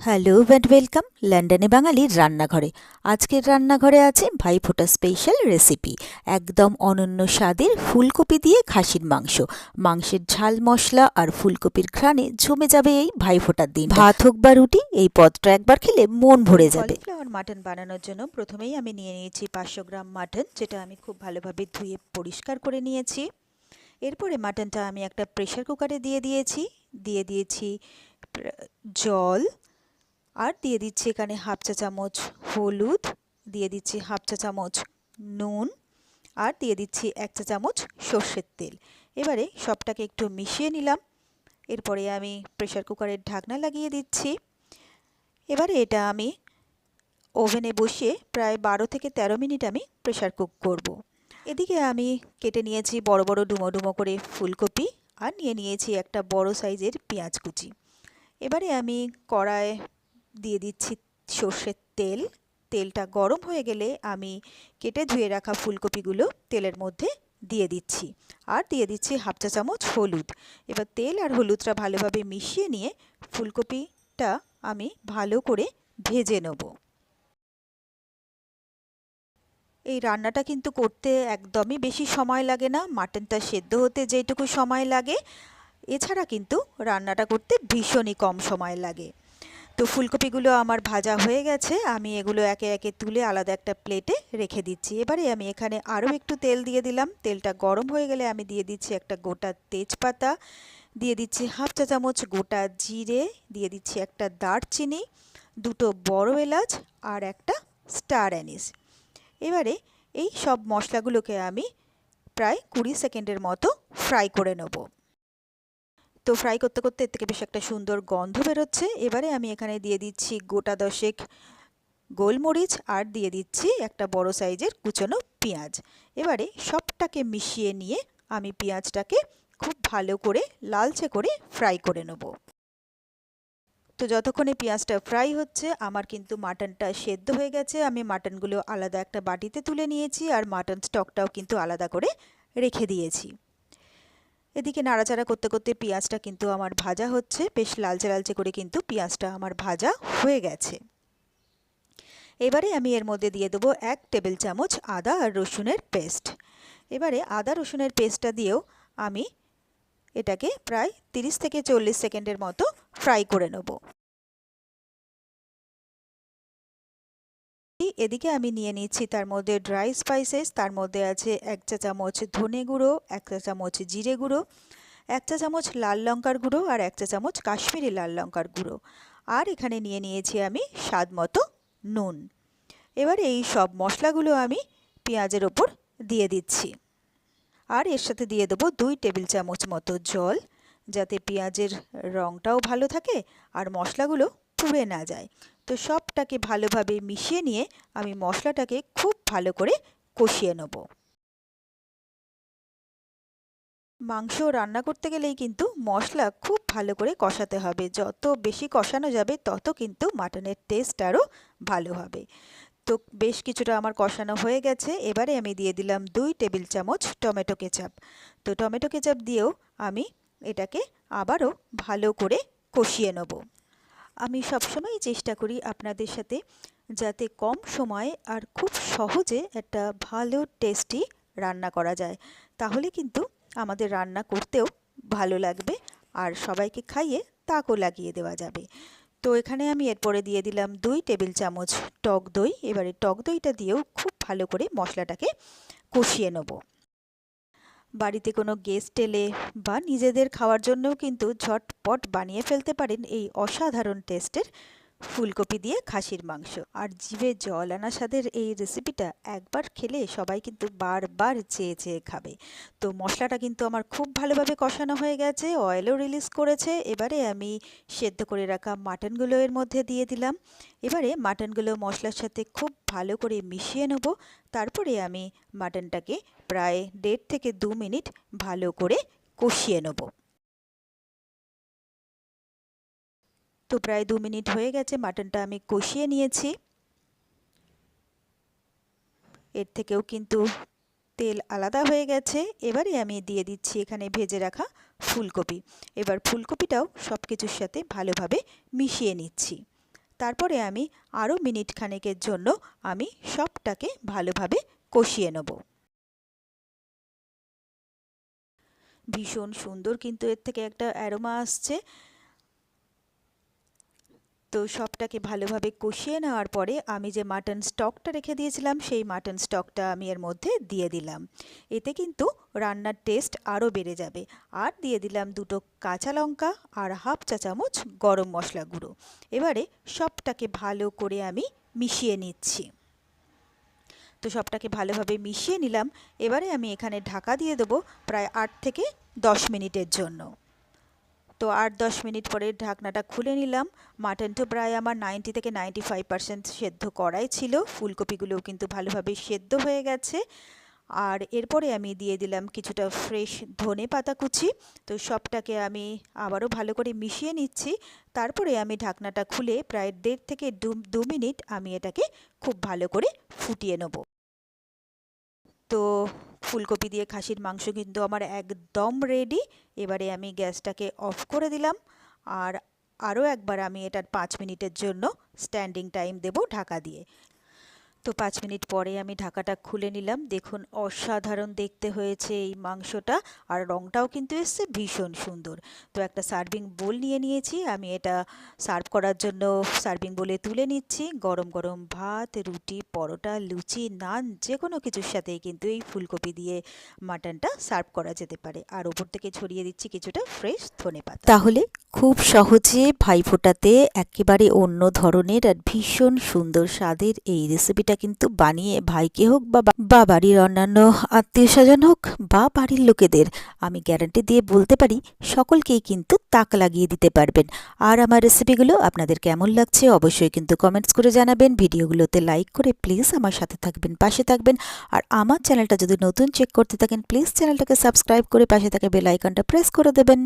Hello and welcome লন্ডনে বাঙালির রান্নাঘরে। আজকের রান্নাঘরে আছে ভাইফোঁটা স্পেশাল রেসিপি একদম অনন্য স্বাদের ফুলকপি দিয়ে খাসির মাংস। মাংসের ঝাল মশলা আর ফুলকপির ঘ্রাণে জমে যাবে এই ভাইফোঁটার দিন ভাত হোক বা রুটি, এই পদটা একবার খেলে মন ভরে যাবে। কলিফ্লাওয়ার মাটন বানানোর জন্য প্রথমেই আমি নিয়ে নিয়েছি পাঁচশো গ্রাম মাটন যেটা আমি খুব ভালোভাবে ধুয়ে পরিষ্কার করে নিয়েছি। এরপরে মাটনটা আমি একটা প্রেশার কুকারে দিয়ে দিয়েছি। দিয়ে দিয়েছি জল আর দিয়ে দিচ্ছি এখানে হাফ চা চামচ হলুদ, দিয়ে দিচ্ছি হাফ চা চামচ নুন আর দিয়ে দিচ্ছি এক চা চামচ সর্ষের তেল। এবারে সবটাকে একটু মিশিয়ে নিলাম। এরপরে আমি প্রেশার কুকারের ঢাকনা লাগিয়ে দিচ্ছি। এবারে এটা আমি ওভেনে বসিয়ে প্রায় বারো থেকে তেরো মিনিট আমি প্রেশার কুক করব। এদিকে আমি কেটে নিয়েছি বড় বড় ডুমো ডুমো করে ফুলকপি আর নিয়ে নিয়েছি একটা বড় সাইজের পেঁয়াজ কুচি। এবারে আমি কড়ায় দিয়ে দিচ্ছি সর্ষের তেল। তেলটা গরম হয়ে গেলে আমি কেটে ধুয়ে রাখা ফুলকপিগুলো তেলের মধ্যে দিয়ে দিচ্ছি। আর দিয়ে দিচ্ছি হাফ চা চামচ হলুদ। এবার তেল আর হলুদটা ভালোভাবে মিশিয়ে নিয়ে ফুলকপিটা আমি ভালো করে ভেজে নেব। এই রান্নাটা কিন্তু করতে একদমই বেশি সময় লাগে না। মাটনটা সেদ্ধ হতে যেটুকু সময় লাগে। এছাড়া কিন্তু রান্নাটা করতে ভীষণই কম সময় লাগে। তো ফুলকপিগুলো আমার ভাজা হয়ে গেছে, আমি এগুলো একে একে তুলে আলাদা একটা প্লেটে রেখে দিচ্ছি। এবারে আমি এখানে আরও একটু তেল দিয়ে দিলাম। তেলটা গরম হয়ে গেলে আমি দিয়ে দিচ্ছি একটা গোটা তেজপাতা, দিয়ে দিচ্ছি হাফ চা চামচ গোটা জিরে, দিয়ে দিচ্ছি একটা দারচিনি, দুটো বড় এলাচ আর একটা স্টার অ্যানিস এবারে এই সব মশলাগুলোকে আমি প্রায় কুড়ি সেকেন্ডের মতো ফ্রাই করে নেব। তো ফ্রাই করতে করতে এর থেকে বেশ একটা সুন্দর গন্ধ বেরোচ্ছে। এবারে আমি এখানে দিয়ে দিচ্ছি গোটা দশেক গোলমরিচ আর দিয়ে দিচ্ছি একটা বড় সাইজের কুচনো পেঁয়াজ। এবারে সবটাকে মিশিয়ে নিয়ে আমি পেঁয়াজটাকে খুব ভালো করে লালচে করে ফ্রাই করে নেব। তো যতক্ষণে পেঁয়াজটা ফ্রাই হচ্ছে, আমার কিন্তু মাটনটা সেদ্ধ হয়ে গেছে। আমি মাটনগুলো আলাদা একটা বাটিতে তুলে নিয়েছি আর মাটন স্টকটাও কিন্তু আলাদা করে রেখে দিয়েছি। এদিকে নাড়াচাড়া করতে করতে পেঁয়াজটা কিন্তু আমার ভাজা হচ্ছে। বেশ লালচে লালচে করে কিন্তু পেঁয়াজটা আমার ভাজা হয়ে গেছে। এবারে আমি এর মধ্যে দিয়ে দেবো এক টেবিল চামচ আদা আর রসুনের পেস্ট। এবারে আদা, রসুনের পেস্টটা দিয়েও আমি এটাকে প্রায় তিরিশ থেকে চল্লিশ সেকেন্ডের মতো ফ্রাই করে নেব। এদিকে আমি নিয়ে নিচ্ছি তার মধ্যে ড্রাই স্পাইসেস তার মধ্যে আছে এক চা চামচ ধনে গুঁড়ো, এক চা চামচ জিরে গুঁড়ো, এক চা চামচ লাল লঙ্কার গুঁড়ো আর এক চা চামচ কাশ্মীরি লাল লঙ্কার গুঁড়ো। আর এখানে নিয়ে নিয়েছি আমি স্বাদ মতো নুন। এবার এই সব মশলাগুলো আমি পেঁয়াজের ওপর দিয়ে দিচ্ছি। আর এর সাথে দিয়ে দেবো দুই টেবিল চামচ মতো জল, যাতে পেঁয়াজের রঙটাও ভালো থাকে আর মশলাগুলো পুড়ে না যায়। তো সবটাকে ভালোভাবে মিশিয়ে নিয়ে আমি মশলাটাকে খুব ভালো করে কষিয়ে নেব। মাংস রান্না করতে গেলেই কিন্তু মশলা খুব ভালো করে কষাতে হবে। যত বেশি কষানো যাবে, তত কিন্তু মাটনের টেস্ট আরও ভালো হবে। তো বেশ কিছুটা আমার কষানো হয়ে গেছে। এবারে আমি দিয়ে দিলাম দুই টেবিল চামচ টমেটো কেচাপ। তো টমেটো কেচাপ দিয়েও আমি এটাকে আবারও ভালো করে কষিয়ে নেব। আমি সবসময় চেষ্টা করি আপনাদের সাথে যাতে কম সময়ে আর খুব সহজে একটা ভালো টেস্টি রান্না করা যায়। তাহলে কিন্তু আমাদের রান্না করতেও ভালো লাগবে আর সবাইকে খাইয়ে তাকও লাগিয়ে দেওয়া যাবে। তো এখানে আমি এরপরে দিয়ে দিলাম দুই টেবিল চামচ টক দই। এবারে টক দইটা দিয়েও খুব ভালো করে মশলাটাকে কষিয়ে নেব। বাড়িতে কোনো গেস্ট এলে বা নিজেদের খাওয়ার জন্যও কিন্তু ঝটপট বানিয়ে ফেলতে পারেন এই অসাধারণ টেস্টের ফুলকপি দিয়ে খাসির মাংস। আর জিভে জল আনা স্বাদের এই রেসিপিটা একবার খেলে সবাই কিন্তু বারবার চেয়ে চেয়ে খাবে। তো মশলাটা কিন্তু আমার খুব ভালোভাবে কষানো হয়ে গেছে অয়েলও রিলিজ করেছে। এবারে আমি সেদ্ধ করে রাখা মাটনগুলো এর মধ্যে দিয়ে দিলাম। এবারে মাটনগুলো মশলার সাথে খুব ভালো করে মিশিয়ে নেব। তারপরে আমি মাটনটাকে প্রায় দেড় থেকে দু মিনিট ভালো করে কষিয়ে নেব। তো প্রায় দু মিনিট হয়ে গেছে, মাটনটা আমি কষিয়ে নিয়েছি। এর থেকেও কিন্তু তেল আলাদা হয়ে গেছে। এবারে আমি দিয়ে দিচ্ছি এখানে ভেজে রাখা ফুলকপি। এবার ফুলকপিটাও সব কিছুর সাথে ভালোভাবে মিশিয়ে নিচ্ছি। তারপরে আমি আরও মিনিট খানেকের জন্য আমি সবটাকে ভালোভাবে কষিয়ে নেব। ভীষণ সুন্দর, কিন্তু এর থেকে একটা অ্যারোমা আসছে। তো সবটাকে ভালোভাবে কষিয়ে নেওয়ার পরে আমি যে মাটন স্টকটা রেখে দিয়েছিলাম, সেই মাটন স্টকটা আমি এর মধ্যে দিয়ে দিলাম। এতে কিন্তু রান্নার টেস্ট আরও বেড়ে যাবে। আর দিয়ে দিলাম দুটো কাঁচা লঙ্কা আর হাফ চা চামচ গরম মশলা গুঁড়ো। এবারে সবটাকে ভালো করে আমি মিশিয়ে নিচ্ছি। তো সবটাকে ভালোভাবে মিশিয়ে নিলাম। এবারে আমি এখানে ঢাকা দিয়ে দেবো প্রায় আট থেকে দশ মিনিটের জন্য। তো আট দশ মিনিট পরে ঢাকনাটা খুলে নিলাম। মাটনটা প্রায় আমার নাইনটি থেকে নাইনটি ফাইভ পার্সেন্ট সেদ্ধ করাই ছিল। ফুলকপিগুলোও কিন্তু ভালোভাবে সেদ্ধ হয়ে গেছে। আর এরপরে আমি দিয়ে দিলাম কিছুটা ফ্রেশ ধনে পাতা কুচি। তো সবটাকে আমি আবারও ভালো করে মিশিয়ে নিচ্ছি। তারপরে আমি ঢাকনাটা খুলে প্রায় দেড় থেকে দু মিনিট আমি এটাকে খুব ভালো করে ফুটিয়ে নেব। তো ফুলকপি দিয়ে খাসির মাংস কিন্তু আমার একদম রেডি এবারে আমি গ্যাসটাকে অফ করে দিলাম। আর আরও একবার আমি এটার পাঁচ মিনিটের জন্য স্ট্যান্ডিং টাইম দেব ঢাকা দিয়ে। তো পাঁচ মিনিট পরে আমি ঢাকাটা খুলে নিলাম। দেখুন, অসাধারণ দেখতে হয়েছে এই মাংসটা। আর রঙটাও কিন্তু এসছে ভীষণ সুন্দর। তো একটা সার্ভিং বোল নিয়ে নিয়েছি। আমি এটা সার্ভ করার জন্য সার্ভিং বোলে তুলে নিচ্ছি। গরম গরম ভাত, রুটি, পরোটা, লুচি, নান যে কোনো কিছুর সাথেই কিন্তু এই ফুলকপি দিয়ে মাটনটা সার্ভ করা যেতে পারে। আর ওপর থেকে ছড়িয়ে দিচ্ছি কিছুটা ফ্রেশ ধনে পাতা। তাহলে খুব সহজে ভাইফোঁটাতে একেবারে অন্য ধরনের আর ভীষণ সুন্দর স্বাদের এই রেসিপিটা কিন্তু বানিয়ে ভাইকে হোক বা বাড়ির অন্যান্য আত্মীয় স্বজন হোক বা বাড়ির লোকেদের, আমি গ্যারান্টি দিয়ে বলতে পারি সকলকেই কিন্তু তাক লাগিয়ে দিতে পারবেন। আর আমার রেসিপিগুলো আপনাদের কেমন লাগছে অবশ্যই কিন্তু কমেন্টস করে জানাবেন। ভিডিওগুলোতে লাইক করে প্লিজ আমার সাথে থাকবেন, পাশে থাকবেন। আর আমার চ্যানেলটা যদি নতুন চেক করতে থাকেন, প্লিজ চ্যানেলটাকে সাবস্ক্রাইব করে পাশে থাকা বেল আইকনটা প্রেস করে দেবেন।